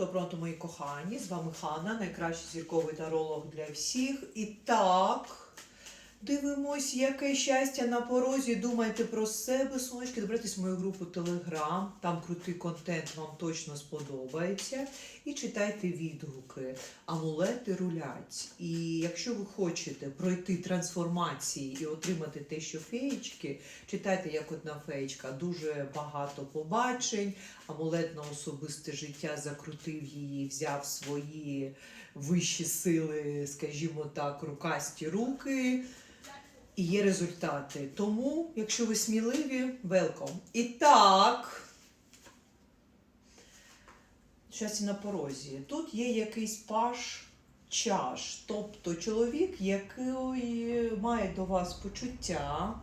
доброто, мої кохані. З вами Ханна, найкращий зірковий таролог для всіх. І так, дивимось, яке щастя на порозі. Думайте про себе, сонечки. Добирайтесь в мою групу Телеграм. Там крутий контент вам точно сподобається. І читайте відгуки. Амулети рулять. І якщо ви хочете пройти трансформації і отримати те, що феєчки, читайте як одна феєчка. Дуже багато побачень. Амулет на особисте життя закрутив її, взяв свої вищі сили, скажімо так, рукасті руки. І є результати. Тому, якщо ви сміливі, велком. І так. Щастя на порозі. Тут є якийсь паш чаш, тобто чоловік, який має до вас почуття.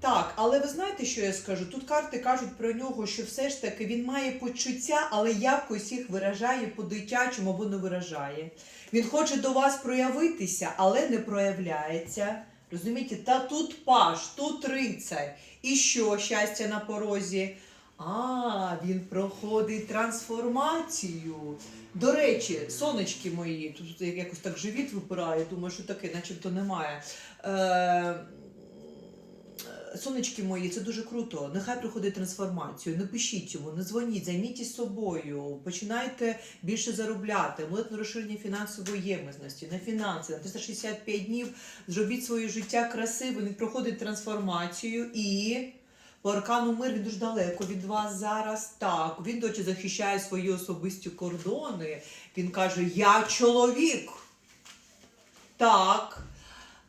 Так, але ви знаєте, що я скажу? Тут карти кажуть про нього, що все ж таки він має почуття, але якось їх виражає по-дитячому або не виражає. Він хоче до вас проявитися, але не проявляється. Розумієте, та тут паш, тут рицар. І що щастя на порозі? А, він проходить трансформацію. До речі, сонечки мої, тут якось так живіт випирає, думаю, що таке, начебто немає. Е, Сонечки мої, це дуже круто. Нехай приходить трансформацію. Не пишіть йому, не дзвоніть, займіться собою, починайте більше заробляти. Амулет на розширення фінансової ємності, на фінанси, на 365 днів зробіть своє життя красивим. Він проходить трансформацію і. По аркану мир він дуже далеко від вас зараз. Так, він дочі захищає свої особисті кордони. Він каже: Я чоловік. Так.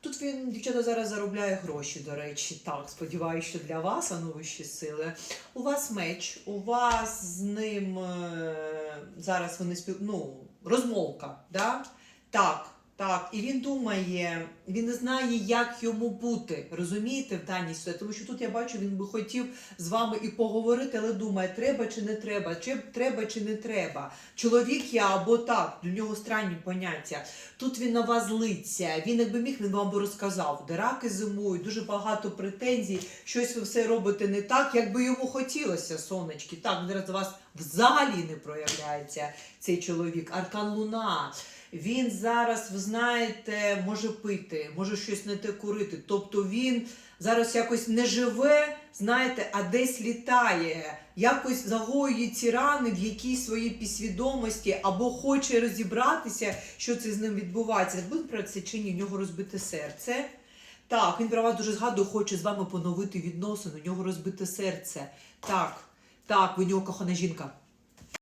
Тут він, дівчата, зараз заробляє гроші, до речі. Так, сподіваюся, що для вас, а ну вищі сили. У вас меч, у вас з ним е, зараз вони спів... ну, розмовка, да? Так, так. І він думає, він не знає, як йому бути. Розумієте, в даній ситуації? Тому що тут я бачу, він би хотів з вами і поговорити, але думає, треба чи не треба, чи треба чи не треба. Чоловік я або так, для нього странні поняття. Тут він на вас злиться. Він якби міг, він вам би розказав, де раки зимують, дуже багато претензій, щось ви все робите не так, як би йому хотілося, сонечки. Так, він зараз вас взагалі не проявляється цей чоловік. Аркан Луна. Він зараз, ви знаєте, може пити, може щось не те курити. Тобто він зараз якось не живе, знаєте, а десь літає, якось загоює ці рани в якійсь своїй підсвідомості, або хоче розібратися, що це з ним відбувається. Буде про це чи ні, в нього розбите серце. Так, він про вас дуже згадує, хоче з вами поновити відносини, у нього розбите серце. Так, так, у нього кохана жінка.